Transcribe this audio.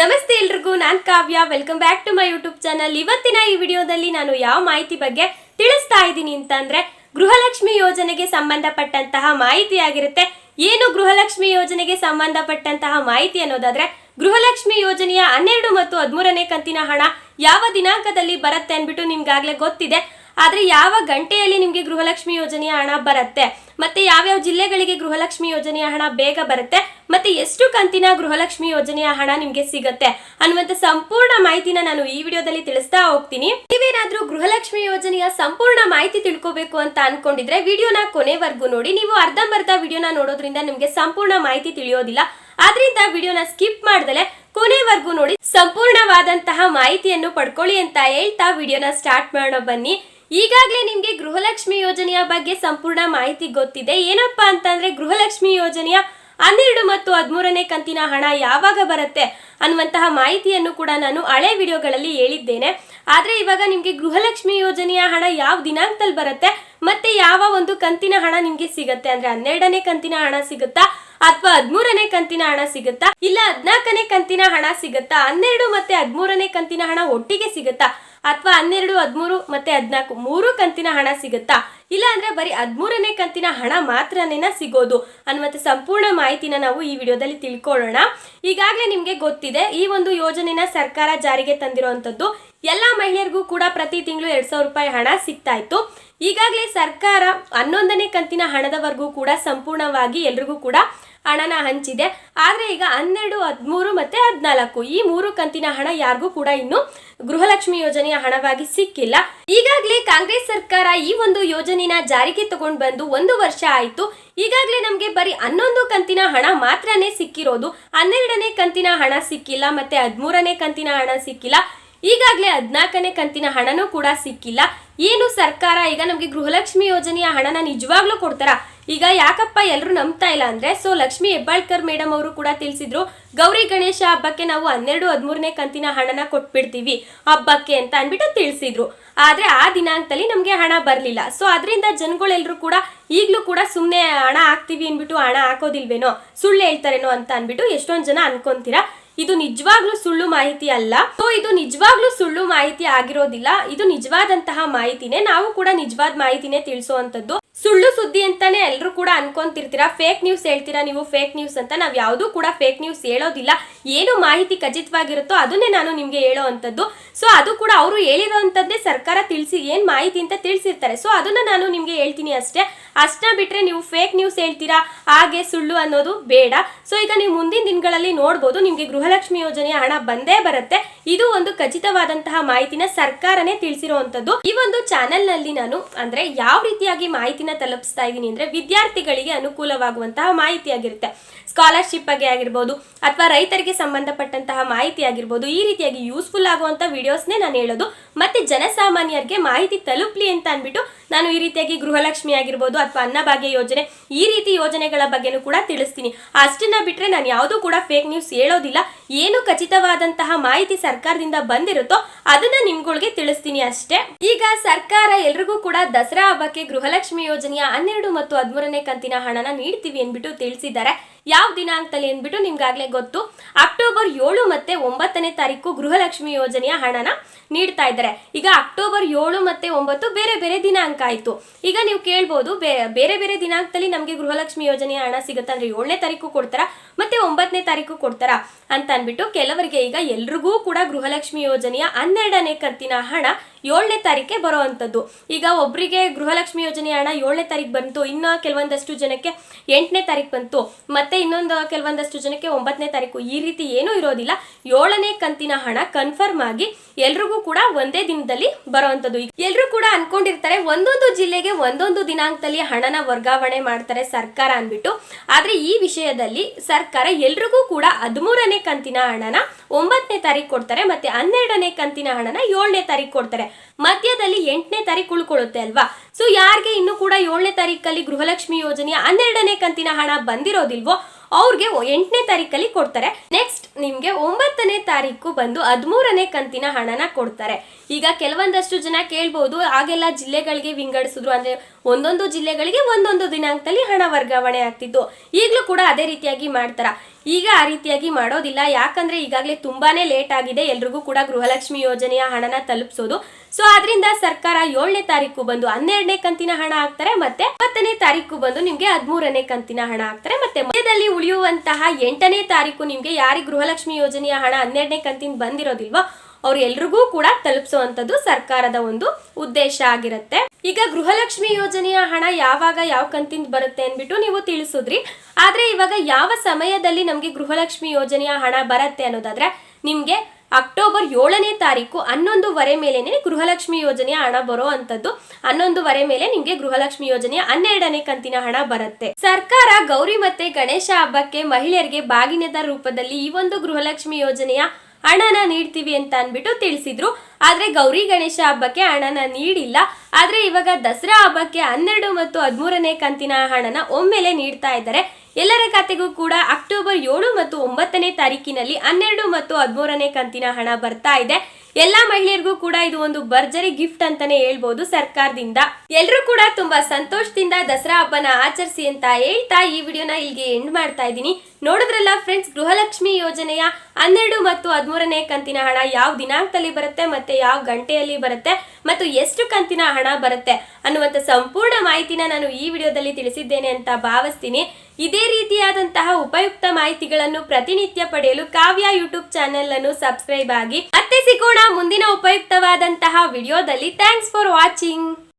ನಮಸ್ತೆ ಎಲ್ರಿಗೂ, ನಾನು Kavya. Welcome back to my YouTube channel ಇವತ್ತಿನ ಈ ವಿಡಿಯೋದಲ್ಲಿ ನಾನು ಯಾವ ಮಾಹಿತಿ ಬಗ್ಗೆ ತಿಳಿಸ್ತಾ ಇದ್ದೀನಿ ಅಂತಂದ್ರೆ, ಗೃಹಲಕ್ಷ್ಮಿ ಯೋಜನೆಗೆ ಸಂಬಂಧಪಟ್ಟಂತಹ ಮಾಹಿತಿ ಆಗಿರುತ್ತೆ. ಏನು ಗೃಹಲಕ್ಷ್ಮಿ ಯೋಜನೆಗೆ ಸಂಬಂಧಪಟ್ಟಂತಹ ಮಾಹಿತಿ ಅನ್ನೋದಾದ್ರೆ, ಗೃಹಲಕ್ಷ್ಮಿ ಯೋಜನೆಯ ಹನ್ನೆರಡು ಮತ್ತು ಹದಿಮೂರನೇ ಕಂತಿನ ಹಣ ಯಾವ ದಿನಾಂಕದಲ್ಲಿ ಬರುತ್ತೆ ಅಂದ್ಬಿಟ್ಟು ನಿಮ್ಗಾಗ್ಲೇ ಗೊತ್ತಿದೆ. ಆದ್ರೆ ಯಾವ ಗಂಟೆಯಲ್ಲಿ ನಿಮ್ಗೆ ಗೃಹಲಕ್ಷ್ಮಿ ಯೋಜನೆಯ ಹಣ ಬರುತ್ತೆ? ಮತ್ತೆ ಯಾವ್ಯಾವ ಜಿಲ್ಲೆಗಳಿಗೆ ಗೃಹಲಕ್ಷ್ಮಿ ಯೋಜನೆಯ ಹಣ ಬೇಗ ಬರುತ್ತೆ? ಮತ್ತೆ ಎಷ್ಟು ಕಂತಿನ ಗೃಹಲಕ್ಷ್ಮಿ ಯೋಜನೆಯ ಹಣ ನಿಮ್ಗೆ ಸಿಗುತ್ತೆ ಅನ್ನುವಂತ ಸಂಪೂರ್ಣ ಮಾಹಿತಿನ ನಾನು ಈ ವಿಡಿಯೋದಲ್ಲಿ ತಿಳಿಸ್ತಾ ಹೋಗ್ತೀನಿ. ನೀವೇನಾದ್ರೂ ಗೃಹಲಕ್ಷ್ಮಿ ಯೋಜನೆಯ ಸಂಪೂರ್ಣ ಮಾಹಿತಿ ತಿಳ್ಕೋಬೇಕು ಅಂತ ಅನ್ಕೊಂಡಿದ್ರೆ ವಿಡಿಯೋನ ಕೊನೆವರೆಗೂ ನೋಡಿ. ನೀವು ಅರ್ಧಂಬರ್ಧ ವಿಡಿಯೋನ ನೋಡೋದ್ರಿಂದ ನಿಮ್ಗೆ ಸಂಪೂರ್ಣ ಮಾಹಿತಿ ತಿಳಿಯೋದಿಲ್ಲ. ಆದ್ರಿಂದ ವಿಡಿಯೋನ ಸ್ಕಿಪ್ ಮಾಡ್ದಲೆ ಕೊನೆವರೆಗೂ ನೋಡಿ. ಸಂಪೂರ್ಣವಾದಂತಹ ಮಾಹಿತಿಯನ್ನು ಪಡ್ಕೊಳ್ಳಿ ಅಂತ ಹೇಳ್ತಾ ವಿಡಿಯೋನ ಸ್ಟಾರ್ಟ್ ಮಾಡೋಣ ಬನ್ನಿ. ಈಗಾಗಲೇ ನಿಮ್ಗೆ ಗೃಹಲಕ್ಷ್ಮಿ ಯೋಜನೆಯ ಬಗ್ಗೆ ಸಂಪೂರ್ಣ ಮಾಹಿತಿ ಗೊತ್ತಿದೆ. ಏನಪ್ಪಾ ಅಂತಂದ್ರೆ ಗೃಹಲಕ್ಷ್ಮಿ ಯೋಜನೆಯ ಹನ್ನೆರಡು ಮತ್ತು ಹದಿಮೂರನೇ ಕಂತಿನ ಹಣ ಯಾವಾಗ ಬರುತ್ತೆ ಅನ್ನುವಂತಹ ಮಾಹಿತಿಯನ್ನು ಕೂಡ ನಾನು ಹಳೆ ವಿಡಿಯೋಗಳಲ್ಲಿ ಹೇಳಿದ್ದೇನೆ. ಆದರೆ ಇವಾಗ ನಿಮಗೆ ಗೃಹಲಕ್ಷ್ಮಿ ಯೋಜನೆಯ ಹಣ ಯಾವ ದಿನಾಂಕದಲ್ಲಿ ಬರುತ್ತೆ ಮತ್ತೆ ಯಾವ ಒಂದು ಕಂತಿನ ಹಣ ನಿಮಗೆ ಸಿಗುತ್ತೆ? ಅಂದ್ರೆ ಹನ್ನೆರಡನೇ ಕಂತಿನ ಹಣ ಸಿಗುತ್ತಾ ಅಥವಾ ಹದಿಮೂರನೇ ಕಂತಿನ ಹಣ ಸಿಗುತ್ತಾ? ಇಲ್ಲ ಹದಿನಾಲ್ಕನೇ ಕಂತಿನ ಹಣ ಸಿಗುತ್ತಾ? ಹನ್ನೆರಡು ಮತ್ತೆ ಹದಿಮೂರನೇ ಕಂತಿನ ಹಣ ಒಟ್ಟಿಗೆ ಸಿಗುತ್ತಾ? ಅಥವಾ ಹನ್ನೆರಡು, ಹದಿಮೂರು ಮತ್ತೆ ಹದಿನಾಲ್ಕು, ಮೂರು ಕಂತಿನ ಹಣ ಸಿಗುತ್ತಾ? ಇಲ್ಲ ಅಂದ್ರೆ ಬರೀ ಹದಿಮೂರನೇ ಕಂತಿನ ಹಣ ಮಾತ್ರನೇನ ಸಿಗೋದು ಅನ್ನುವಂಥ ಸಂಪೂರ್ಣ ಮಾಹಿತಿನ ನಾವು ಈ ವಿಡಿಯೋದಲ್ಲಿ ತಿಳ್ಕೊಳ್ಳೋಣ. ಈಗಾಗಲೇ ನಿಮಗೆ ಗೊತ್ತಿದೆ, ಈ ಒಂದು ಯೋಜನೆನ ಸರ್ಕಾರ ಜಾರಿಗೆ ತಂದಿರುವಂತದ್ದು ಎಲ್ಲಾ ಮಹಿಳೆಯರಿಗೂ ಕೂಡ ಪ್ರತಿ ತಿಂಗಳು ಎರಡ್ ಸಾವಿರ ರೂಪಾಯಿ ಹಣ ಸಿಗ್ತಾ ಇತ್ತು ಈಗಾಗಲೇ ಸರ್ಕಾರ ಹನ್ನೊಂದನೇ ಕಂತಿನ ಹಣದವರೆಗೂ ಕೂಡ ಸಂಪೂರ್ಣವಾಗಿ ಎಲ್ರಿಗೂ ಕೂಡ ಹಣನ ಹಂಚಿದೆ. ಆದರೆ ಈಗ ಹನ್ನೆರಡು, ಹದಿಮೂರು ಮತ್ತು ಹದಿನಾಲ್ಕು. ಈ ಮೂರು ಕಂತಿನ ಹಣ ಯಾರಿಗೂ ಕೂಡ ಇನ್ನು ಗೃಹಲಕ್ಷ್ಮಿ ಯೋಜನೆಯ ಹಣವಾಗಿ ಸಿಕ್ಕಿಲ್ಲ. ಈಗಾಗಲೇ ಕಾಂಗ್ರೆಸ್ ಸರ್ಕಾರ ಈ ಒಂದು ಯೋಜನೆನ ಜಾರಿಗೆ ತಗೊಂಡು ಬಂದು ಒಂದು ವರ್ಷ ಆಯಿತು. ಈಗಾಗಲೇ ನಮಗೆ ಬರೀ ಹನ್ನೊಂದು ಕಂತಿನ ಹಣ ಮಾತ್ರನೇ ಸಿಕ್ಕಿರೋದು. ಹನ್ನೆರಡನೇ ಕಂತಿನ ಹಣ ಸಿಕ್ಕಿಲ್ಲ, ಮತ್ತೆ ಹದಿಮೂರನೇ ಕಂತಿನ ಹಣ ಸಿಕ್ಕಿಲ್ಲ. ಈಗಾಗಲೇ ಹದಿನಾಲ್ಕನೇ ಕಂತಿನ ಹಣನೂ ಕೂಡ ಸಿಕ್ಕಿಲ್ಲ. ಏನು ಸರ್ಕಾರ ಈಗ ನಮಗೆ ಗೃಹಲಕ್ಷ್ಮಿ ಯೋಜನೆಯ ಹಣನ ನಿಜವಾಗ್ಲೂ ಕೊಡ್ತಾರಾ? ಈಗ ಯಾಕಪ್ಪ ಎಲ್ಲರೂ ನಂಬ್ತಾ ಇಲ್ಲ ಅಂದ್ರೆ? ಸೊ ಲಕ್ಷ್ಮಿ ಹೆಬ್ಬಾಳ್ಕರ್ ಮೇಡಮ್ ಅವರು ಕೂಡ ತಿಳಿಸಿದ್ರು, ಗೌರಿ ಗಣೇಶ ಹಬ್ಬಕ್ಕೆ ನಾವು ಹನ್ನೆರಡು, ಹದಿಮೂರನೇ ಕಂತಿನ ಹಣನ ಕೊಟ್ಬಿಡ್ತೀವಿ ಹಬ್ಬಕ್ಕೆ ಅಂತ ಅನ್ಬಿಟ್ಟು ತಿಳಿಸಿದ್ರು. ಆದ್ರೆ ಆ ದಿನಾಂಕದಲ್ಲಿ ನಮಗೆ ಹಣ ಬರಲಿಲ್ಲ. ಸೊ ಅದರಿಂದ ಜನಗಳೆಲ್ಲರೂ ಕೂಡ ಈಗಲೂ ಕೂಡ ಸುಮ್ಮನೆ ಹಣ ಹಾಕ್ತೀವಿ ಅಂದ್ಬಿಟ್ಟು, ಹಣ ಹಾಕೋದಿಲ್ವೇನೋ, ಸುಳ್ಳು ಹೇಳ್ತಾರೇನೋ ಅಂತ ಅನ್ಬಿಟ್ಟು ಎಷ್ಟೊಂದು ಜನ ಅನ್ಕೊಂತೀರಾ? ಇದು ನಿಜವಾಗ್ಲೂ ಸುಳ್ಳು ಮಾಹಿತಿ ಅಲ್ಲ. ಸೊ ಇದು ನಿಜವಾಗ್ಲೂ ಸುಳ್ಳು ಮಾಹಿತಿ ಆಗಿರೋದಿಲ್ಲ. ಇದು ನಿಜವಾದಂತಹ ಮಾಹಿತಿನೇ ನಾವು ಕೂಡ ನಿಜವಾದ ಮಾಹಿತಿನೇ ತಿಳಿಸುವಂತದ್ದು. ಸುಳ್ಳು ಸುದ್ದಿ ಅಂತಾನೆ ಎಲ್ಲರೂ ಕೂಡ ಅನ್ಕೊಂತಿರ್ತೀರಾ? ಫೇಕ್ ನ್ಯೂಸ್ ಹೇಳ್ತೀರಾ ನೀವು? ಫೇಕ್ ನ್ಯೂಸ್ ಅಂತ ನಾವು ಯಾವ್ದು ಕೂಡ ಫೇಕ್ ನ್ಯೂಸ್ ಹೇಳೋದಿಲ್ಲ. ಏನು ಮಾಹಿತಿ ಖಚಿತವಾಗಿರುತ್ತೋ ಅದನ್ನೇ ನಾನು ನಿಮ್ಗೆ ಹೇಳೋ ಅಂಥದ್ದು ಸೊ ಅದು ಕೂಡ ಅವರು ಹೇಳಿರೋಂಥದ್ದೇ ಸರ್ಕಾರ ತಿಳಿಸಿ, ಏನ್ ಮಾಹಿತಿ ಅಂತ ತಿಳಿಸಿರ್ತಾರೆ. ಸೊ ಅದನ್ನ ನಾನು ನಿಮ್ಗೆ ಹೇಳ್ತೀನಿ ಅಷ್ಟೇ. ಅಷ್ಟನ್ನ ಬಿಟ್ರೆ ನೀವು ಫೇಕ್ ನ್ಯೂಸ್ ಹೇಳ್ತೀರಾ? ಹಾಗೆ ಸುಳ್ಳು ಅನ್ನೋದು ಬೇಡ. ಸೊ ಈಗ ನೀವು ಮುಂದಿನ ದಿನಗಳಲ್ಲಿ ನೋಡ್ಬೋದು, ನಿಮ್ಗೆ ಗೃಹಲಕ್ಷ್ಮಿ ಯೋಜನೆಯ ಹಣ ಬಂದೇ ಬರುತ್ತೆ. ಇದು ಒಂದು ಖಚಿತವಾದಂತಹ ಮಾಹಿತಿನ ಸರ್ಕಾರನೇ ತಿಳಿಸಿರುವಂತದ್ದು ಈ ಒಂದು ಚಾನೆಲ್ನಲ್ಲಿ ನಾನು, ಅಂದ್ರೆ ಯಾವ ರೀತಿಯಾಗಿ ಮಾಹಿತಿನ ತಲುಪಿಸ್ತಾ ಇದ್ದೀನಿ ಅಂದ್ರೆ ವಿದ್ಯಾರ್ಥಿಗಳಿಗೆ ಅನುಕೂಲವಾಗುವಂತಹ ಮಾಹಿತಿ ಆಗಿರುತ್ತೆ. ಸ್ಕಾಲರ್ಶಿಪ್ ಬಗ್ಗೆ ಆಗಿರ್ಬೋದು ಅಥವಾ ರೈತರಿಗೆ ಸಂಬಂಧಪಟ್ಟಂತಹ ಮಾಹಿತಿ ಆಗಿರ್ಬೋದು, ಈ ರೀತಿಯಾಗಿ ಯೂಸ್ಫುಲ್ ಆಗುವಂಥ ವಿಡಿಯೋಸ್ನೇ ನಾನು ಹೇಳೋದು. ಮತ್ತೆ ಜನಸಾಮಾನ್ಯರಿಗೆ ಮಾಹಿತಿ ತಲುಪಲಿ ಅಂತ ಅನ್ಬಿಟ್ಟು ನಾನು ಈ ರೀತಿಯಾಗಿ ಗೃಹಲಕ್ಷ್ಮಿ ಆಗಿರ್ಬೋದು ಅಥವಾ ಅನ್ನಭಾಗ್ಯ ಯೋಜನೆ, ಈ ರೀತಿ ಯೋಜನೆಗಳ ಬಗ್ಗೆನೂ ಕೂಡ ತಿಳಿಸ್ತೀನಿ. ಅಷ್ಟನ್ನ ಬಿಟ್ಟರೆ ನಾನು ಯಾವುದೂ ಕೂಡ ಫೇಕ್ ನ್ಯೂಸ್ ಹೇಳೋದಿಲ್ಲ. ಏನು ಖಚಿತವಾದಂತಹ ಮಾಹಿತಿ ಸರ್ಕಾರದಿಂದ ಬಂದಿರುತ್ತೋ ಅದನ್ನ ನಿಮ್ಗಳಿಗೆ ತಿಳಿಸ್ತೀನಿ ಅಷ್ಟೇ. ಈಗ ಸರ್ಕಾರ ಎಲ್ರಿಗೂ ಕೂಡ ದಸರಾ ಹಬ್ಬಕ್ಕೆ ಗೃಹಲಕ್ಷ್ಮಿ ಯೋಜನೆಯ ಹನ್ನೆರಡು ಮತ್ತು ಹದಿಮೂರನೇ ಕಂತಿನ ಹಣನ ನೀಡ್ತೀವಿ ಅಂದ್ಬಿಟ್ಟು ತಿಳಿಸಿದ್ದಾರೆ. ಯಾವ ದಿನಾಂಕದಲ್ಲಿ ಅಂದ್ಬಿಟ್ಟು ನಿಮ್ಗಾಗಲೇ ಗೊತ್ತು. ಅಕ್ಟೋಬರ್ ಏಳು ಮತ್ತೆ ಒಂಬತ್ತನೇ ತಾರೀಕು ಗೃಹಲಕ್ಷ್ಮಿ ಯೋಜನೆಯ ಹಣನ ನೀಡ್ತಾ ಇದ್ದಾರೆ. ಈಗ ಅಕ್ಟೋಬರ್ ಏಳು ಮತ್ತೆ ಒಂಬತ್ತು ಬೇರೆ ಬೇರೆ ದಿನಾಂಕ ಆಯ್ತು. ಈಗ ನೀವು ಕೇಳ್ಬೋದು ಬೇರೆ ಬೇರೆ ದಿನಾಂಕದಲ್ಲಿ ನಮಗೆ ಗೃಹಲಕ್ಷ್ಮಿ ಯೋಜನೆಯ ಹಣ ಸಿಗುತ್ತೆ ಅಂದ್ರೆ ಏಳನೇ ತಾರೀಕು ಕೊಡ್ತಾರಾ ಮತ್ತೆ ಒಂಬತ್ತನೇ ತಾರೀಕು ಕೊಡ್ತಾರಾ ಅಂತ ಅಂದ್ಬಿಟ್ಟು ಕೆಲವರಿಗೆ ಈಗ ಎಲ್ರಿಗೂ ಕೂಡ ಗೃಹಲಕ್ಷ್ಮಿ ಯೋಜನೆಯ ಹನ್ನೆರಡನೇ ಕಂತಿನ ಹಣ ಏಳನೇ ತಾರೀಕೆ ಬರುವಂಥದ್ದು ಈಗ ಒಬ್ಬರಿಗೆ ಗೃಹಲಕ್ಷ್ಮಿ ಯೋಜನೆ ಹಣ ಏಳನೇ ತಾರೀಕು ಬಂತು, ಇನ್ನು ಕೆಲವೊಂದಷ್ಟು ಜನಕ್ಕೆ ಎಂಟನೇ ತಾರೀಕು ಬಂತು, ಮತ್ತೆ ಇನ್ನೊಂದು ಕೆಲವೊಂದಷ್ಟು ಜನಕ್ಕೆ ಒಂಬತ್ತನೇ ತಾರೀಕು ಈ ರೀತಿ ಏನೂ ಇರೋದಿಲ್ಲ. ಏಳನೇ ಕಂತಿನ ಹಣ ಕನ್ಫರ್ಮ್ ಆಗಿ ಎಲ್ರಿಗೂ ಕೂಡ ಒಂದೇ ದಿನದಲ್ಲಿ ಬರುವಂಥದ್ದು ಎಲ್ಲರೂ ಕೂಡ ಅನ್ಕೊಂಡಿರ್ತಾರೆ, ಒಂದೊಂದು ಜಿಲ್ಲೆಗೆ ಒಂದೊಂದು ದಿನಾಂಕದಲ್ಲಿ ಹಣನ ವರ್ಗಾವಣೆ ಮಾಡ್ತಾರೆ ಸರ್ಕಾರ ಅಂದ್ಬಿಟ್ಟು. ಆದರೆ ಈ ವಿಷಯದಲ್ಲಿ ಸರ್ಕಾರ ಎಲ್ರಿಗೂ ಕೂಡ ಹದಿಮೂರನೇ ಕಂತಿನ ಹಣನ ಒಂಬತ್ತನೇ ತಾರೀಕು ಕೊಡ್ತಾರೆ, ಮತ್ತೆ ಹನ್ನೆರಡನೇ ಕಂತಿನ ಹಣನ ಏಳನೇ ತಾರೀಕು ಕೊಡ್ತಾರೆ. ಮಧ್ಯದಲ್ಲಿ ಎಂಟನೇ ತಾರೀಕು ಉಳ್ಕೊಳ್ಳುತ್ತೆ ಅಲ್ವಾ? ಸೊ ಯಾರಿಗೆ ಇನ್ನು ಕೂಡ ಏಳನೇ ತಾರೀಕಲ್ಲಿ ಗೃಹಲಕ್ಷ್ಮಿ ಯೋಜನೆಯ ಹನ್ನೆರಡನೇ ಕಂತಿನ ಹಣ ಬಂದಿರೋದಿಲ್ವೋ ಅವ್ರಿಗೆ ಎಂಟನೇ ತಾರೀಕಲ್ಲಿ ಕೊಡ್ತಾರೆ. ನೆಕ್ಸ್ಟ್ ನಿಮ್ಗೆ ಒಂಬತ್ತನೇ ತಾರೀಕು ಬಂದು ಹದಿಮೂರನೇ ಕಂತಿನ ಹಣನ ಕೊಡ್ತಾರೆ. ಈಗ ಕೆಲವೊಂದಷ್ಟು ಜನ ಕೇಳ್ಬೋದು ಆಗೆಲ್ಲ ಜಿಲ್ಲೆಗಳಿಗೆ ವಿಂಗಡಿಸಿದ್ರು ಅಂದ್ರೆ ಒಂದೊಂದು ಜಿಲ್ಲೆಗಳಿಗೆ ಒಂದೊಂದು ದಿನಾಂಕದಲ್ಲಿ ಹಣ ವರ್ಗಾವಣೆ ಆಗ್ತಿತ್ತು. ಈಗಲೂ ಕೂಡ ಅದೇ ರೀತಿಯಾಗಿ ಮಾಡ್ತಾರ. ಈಗ ಆ ರೀತಿಯಾಗಿ ಮಾಡೋದಿಲ್ಲ. ಯಾಕಂದ್ರೆ ಈಗಾಗಲೇ ತುಂಬಾನೇ ಲೇಟ್ ಆಗಿದೆ. ಎಲ್ರಿಗೂ ಕೂಡ ಗೃಹಲಕ್ಷ್ಮಿ ಯೋಜನೆಯ ಹಣನ ತಲುಪಿಸೋದು. ಸೊ ಅದರಿಂದ ಸರ್ಕಾರ ಏಳನೇ ತಾರೀಕು ಬಂದು ಹನ್ನೆರಡನೇ ಕಂತಿನ ಹಣ ಹಾಕ್ತಾರೆ, ಮತ್ತೆ ಹತ್ತನೇ ತಾರೀಕು ಬಂದು ನಿಮ್ಗೆ ಹದಿಮೂರನೇ ಕಂತಿನ ಹಣ ಹಾಕ್ತಾರೆ, ಮತ್ತೆ ಮಧ್ಯದಲ್ಲಿ ಉಳಿಯುವಂತಹ ಎಂಟನೇ ತಾರೀಕು ನಿಮ್ಗೆ ಯಾರಿಗೆ ಗೃಹಲಕ್ಷ್ಮಿ ಯೋಜನೆಯ ಹಣ ಹನ್ನೆರಡನೇ ಕಂತಿನ ಬಂದಿರೋದಿಲ್ವೋ ಅವ್ರು ಎಲ್ರಿಗೂ ಕೂಡ ತಲುಪಿಸುವಂತದ್ದು ಸರ್ಕಾರದ ಒಂದು ಉದ್ದೇಶ ಆಗಿರುತ್ತೆ. ಈಗ ಗೃಹಲಕ್ಷ್ಮಿ ಯೋಜನೆಯ ಹಣ ಯಾವಾಗ ಯಾವ ಕಂತಿಂದ ಬರುತ್ತೆ ಅಂದ್ಬಿಟ್ಟು ನೀವು ತಿಳಿಸಿದ್ರಿ. ಆದ್ರೆ ಇವಾಗ ಯಾವ ಸಮಯದಲ್ಲಿ ನಮಗೆ ಗೃಹಲಕ್ಷ್ಮಿ ಯೋಜನೆಯ ಹಣ ಬರುತ್ತೆ ಅನ್ನೋದಾದ್ರೆ ನಿಮ್ಗೆ ಅಕ್ಟೋಬರ್ ಏಳನೇ ತಾರೀಕು ಹನ್ನೊಂದುವರೆ ಮೇಲೆನೆ ಗೃಹಲಕ್ಷ್ಮಿ ಯೋಜನೆಯ ಹಣ ಬರೋ ಅಂತದ್ದು ಹನ್ನೊಂದುವರೆ ಮೇಲೆ ನಿಮಗೆ ಗೃಹಲಕ್ಷ್ಮಿ ಯೋಜನೆಯ ಹನ್ನೆರಡನೇ ಕಂತಿನ ಹಣ ಬರುತ್ತೆ. ಸರ್ಕಾರ ಗೌರಿ ಮತ್ತೆ ಗಣೇಶ ಹಬ್ಬಕ್ಕೆ ಮಹಿಳೆಯರಿಗೆ ಬಾಗಿನದ ರೂಪದಲ್ಲಿ ಈ ಒಂದು ಗೃಹಲಕ್ಷ್ಮಿ ಯೋಜನೆಯ ಹಣನ ನೀಡ್ತೀವಿ ಅಂತ ಅಂದ್ಬಿಟ್ಟು ತಿಳಿಸಿದ್ರು. ಆದ್ರೆ ಗೌರಿ ಗಣೇಶ ಹಬ್ಬಕ್ಕೆ ಹಣನ ನೀಡಿಲ್ಲ. ಆದ್ರೆ ಇವಾಗ ದಸರಾ ಹಬ್ಬಕ್ಕೆ ಹನ್ನೆರಡು ಮತ್ತು ಹದಿಮೂರನೇ ಕಂತಿನ ಹಣನ ಒಮ್ಮೆಲೆ ನೀಡ್ತಾ ಇದ್ದಾರೆ. ಎಲ್ಲರ ಖಾತೆಗೂ ಕೂಡ ಅಕ್ಟೋಬರ್ ಏಳು ಮತ್ತು ಒಂಬತ್ತನೇ ತಾರೀಕಿನಲ್ಲಿ ಹನ್ನೆರಡು ಮತ್ತು ಹದಿಮೂರನೇ ಕಂತಿನ ಹಣ ಬರ್ತಾ ಇದೆ. ಎಲ್ಲಾ ಮಹಿಳೆಯರಿಗೂ ಕೂಡ ಇದು ಒಂದು ಭರ್ಜರಿ ಗಿಫ್ಟ್ ಅಂತಾನೆ ಹೇಳ್ಬೋದು ಸರ್ಕಾರದಿಂದ. ಎಲ್ಲರೂ ಕೂಡ ತುಂಬಾ ಸಂತೋಷದಿಂದ ದಸರಾ ಹಬ್ಬನ ಆಚರಿಸಿ ಅಂತ ಹೇಳ್ತಾ ಈ ವಿಡಿಯೋನ ಇಲ್ಲಿಗೆ ಎಂಡ್ ಮಾಡ್ತಾ ಇದ್ದೀನಿ. ನೋಡಿದ್ರಲ್ಲ ಫ್ರೆಂಡ್ಸ್ ಗೃಹಲಕ್ಷ್ಮಿ ಯೋಜನೆಯ ಹನ್ನೆರಡು ಮತ್ತು ಹದಿಮೂರನೇ ಕಂತಿನ ಹಣ ಯಾವ ದಿನಾಂಕದಲ್ಲಿ ಬರುತ್ತೆ ಮತ್ತೆ ಯಾವ ಗಂಟೆಯಲ್ಲಿ ಬರುತ್ತೆ ಮತ್ತು ಎಷ್ಟು ಕಂತಿನ ಹಣ ಬರುತ್ತೆ? ಅನ್ನುವಂಥ ಸಂಪೂರ್ಣ ಮಾಹಿತಿನ ನಾನು ಈ ವಿಡಿಯೋದಲ್ಲಿ ತಿಳಿಸಿದ್ದೇನೆ ಅಂತ ಭಾವಿಸ್ತೀನಿ. ಇದೇ ರೀತಿಯಾದಂತಹ ಉಪಯುಕ್ತ ಮಾಹಿತಿಗಳನ್ನು ಪ್ರತಿನಿತ್ಯ ಪಡೆಯಲು ಕಾವ್ಯ ಯೂಟ್ಯೂಬ್ ಚಾನೆಲ್ ಅನ್ನು ಸಬ್ಸ್ಕ್ರೈಬ್ ಆಗಿ ಮತ್ತೆ ಸಿಗೋಣ ಮುಂದಿನ ಉಪಯುಕ್ತವಾದಂತಹ ವಿಡಿಯೋದಲ್ಲಿ. Thanks for watching